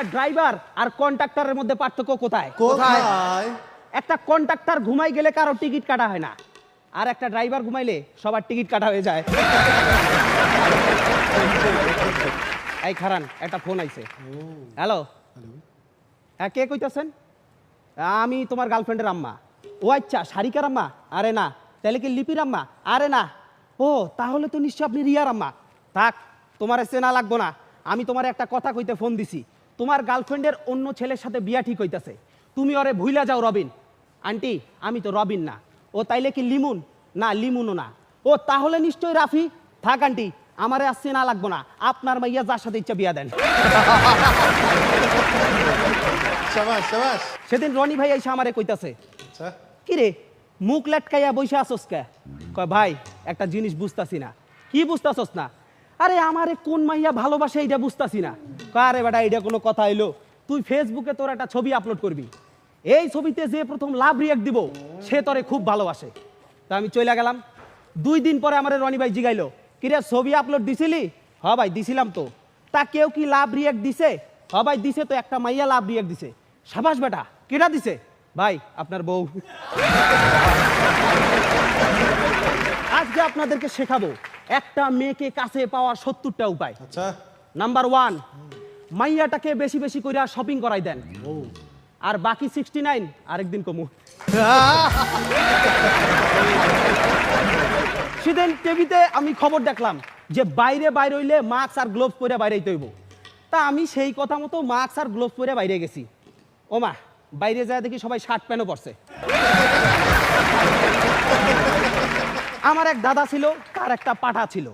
একটা ড্রাইভার আর কন্ট্রাক্টরের মধ্যে পার্থক্য কোথায়? কোথায়? একটা কন্ট্রাক্টর ঘুমাই গেলে কারও টিকিট কাটা হয় না। আর একটা ড্রাইভার ঘুমাইলে সবার টিকিট কাটা হয়ে যায়। এই খারান একটা ফোন আইছে। হ্যালো? হ্যাঁ কে কইতাছেন? আমি তোমার গার্লফ্রেন্ডের আম্মা। ও আচ্ছা সারিকার আম্মা? আরে না তাহলে কি লিপির আম্মা? আরে না। ও তাহলে তো নিশ্চয় আপনি রিয়ার আম্মা। থাক তোমার চেনা লাগবো না। আমি তোমার একটা কথা কইতে ফোন দিছি। তোমার গার্লফ্রেন্ডের অন্য ছেলের সাথে বিয়া ঠিক হইতাছে। তুমি ওরে ভুইলা যাও রবিন। আন্টি আমি তো রবিন না। ও তাইলে কি লিমুন? না লিমুনও না। ও তাহলে নিশ্চয়ই রাফি। থাক আন্টি আমারে আর চেনা লাগবো না। আপনার মাইয়া যার সাথে ইচ্ছা বিয়া দেন। সেদিন রনি ভাই এসে আমারে কইতাছে আচ্ছা। কি রে মুখ লাটকাইয়া বসে আসোস কে? কয় ভাই একটা জিনিস বুঝতাছি না। কি বুঝতাছস না? আরে আমারে কোন মাইয়া ভালোবাসে এইটা বুঝতাছি না। কয় আরে বেটা এইটা কোনো কথা এলো তুই ফেসবুকে তোর একটা ছবি আপলোড করবি। এই ছবিতে যে প্রথম লাভ রিয়াক্ট দিব সে তোরে খুব ভালোবাসে। তা আমি চলে গেলাম। দুই দিন পরে আমার রনি ভাই জিগাইলো কিরে ছবি আপলোড দিছিলি? হ ভাই দিছিলাম তো। তা কেউ কি লাভ রিয়াক্ট দিছে? হ ভাই দিছে তো একটা মাইয়া লাভ রিয়াক্ট দিছে। সাবাস বেটা কেটা দিছে? ভাই আপনার বউ। আজকে আপনাদেরকে শেখাবো একটা মেয়েকে কাছে পাওয়ার সত্তরটা উপায়। আচ্ছা। নাম্বার ওয়ান মাইয়াটাকে বেশি বেশি করে শপিং করাই দেন। ও। আর বাকি সিক্সটি নাইন আরেকদিন কমু। সেদিন টিভিতে আমি খবর দেখলাম যে বাইরে বাইরে হইলে মাস্ক আর গ্লোভস পরে বাইরে হইব তা আমি সেই কথা মতো মাস্ক আর গ্লোভস পরে বাইরে গেছি। ও মা বাইরে যায় দেখি সবাই শার্ট প্যান্টও পরছে। আমার এক দাদা ছিল তার একটা পাঠা ছিল।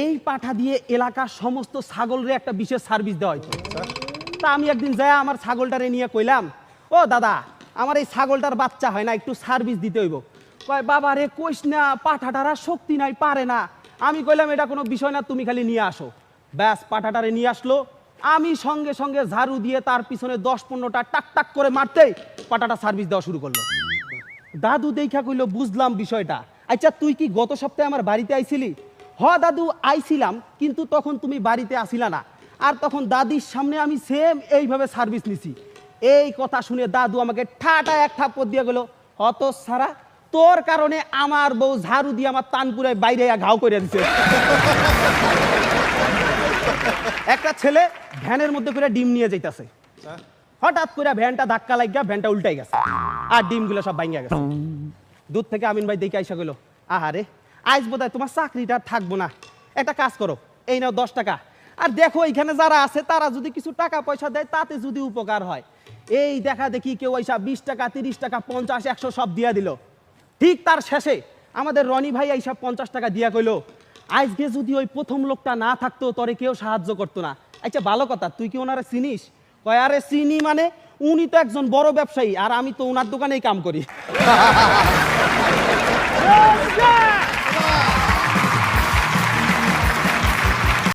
এই পাঠা দিয়ে এলাকার সমস্ত ছাগলরে একটা বিশেষ সার্ভিস দেওয়া হইতো তা আমি একদিন যায় আমার ছাগলটারে নিয়ে কইলাম, ও দাদা, আমার এই ছাগলটার বাচ্চা হয় না, একটু সার্ভিস দিতে হইব। কয়, বাবা রে, কইস না, পাঠাটারা শক্তি নাই, পারে না। আমি কইলাম, এটা কোনো বিষয় না, তুমি খালি নিয়ে আসো। ব্যাস, পাঠাটারে নিয়ে আসলো। আমি সঙ্গে সঙ্গে ঝাড়ু দিয়ে তার পিছনে দশ পনেরোটা টাক টাক করে মারতেই পাটাটা সার্ভিস দেওয়া শুরু করল। দাদু দেখা কইলো, বুঝলাম বিষয়টা। আচ্ছা তুই কি গত সপ্তাহে আমার বাড়িতে আইছিলি? হ দাদু, আইছিলাম, কিন্তু তখন তুমি বাড়িতে আসিলা না। আর তখন দাদির সামনে আমি সেম এইভাবে সার্ভিস নিছি। এই কথা শুনে দাদু আমাকে ঠাটা এক থাপ্পড় দিয়ে গেল, হত সারা, তোর কারণে আমার বউ ঝাড়ু দিয়ে আমার তানপুরে বাইরে ঘাও করে দিছে। একটা ছেলে ভ্যানের মধ্যে করে ডিম নিয়ে যাইতাছে। হঠাৎ করে ভ্যানটা ধাক্কা লাগিয়া ভ্যানটা উল্টাই গেছে। আর ডিমগুলো সব ভাঙ্গা গেছে। দূর থেকে আমিন ভাই দেখে আইসা গেল, আহারে আজ বোধহয় তোমার চাকরিটা থাকব না। একটা কাজ করো, এই নাও দশ টাকা। আর দেখো এখানে যারা আছে, তারা যদি কিছু টাকা পয়সা দেয়, তাতে যদি উপকার হয়। এই দেখা দেখি কেউ আইসা বিশ টাকা, তিরিশ টাকা, পঞ্চাশ, একশো সব দিয়া দিল। ঠিক তার শেষে আমাদের রনি ভাই এইসব পঞ্চাশ টাকা দিয়া কইলো, আজকে যদি ওই প্রথম লোকটা না থাকতো, তরে কেউ সাহায্য করতো না। আচ্ছা ভালো কথা, তুই কি ওনারা চিনিস? কয়, আরে চিনি মানে উনি তো একজন বড় ব্যবসায়ী, আর আমি তো ওনার দোকানেই কাম করি।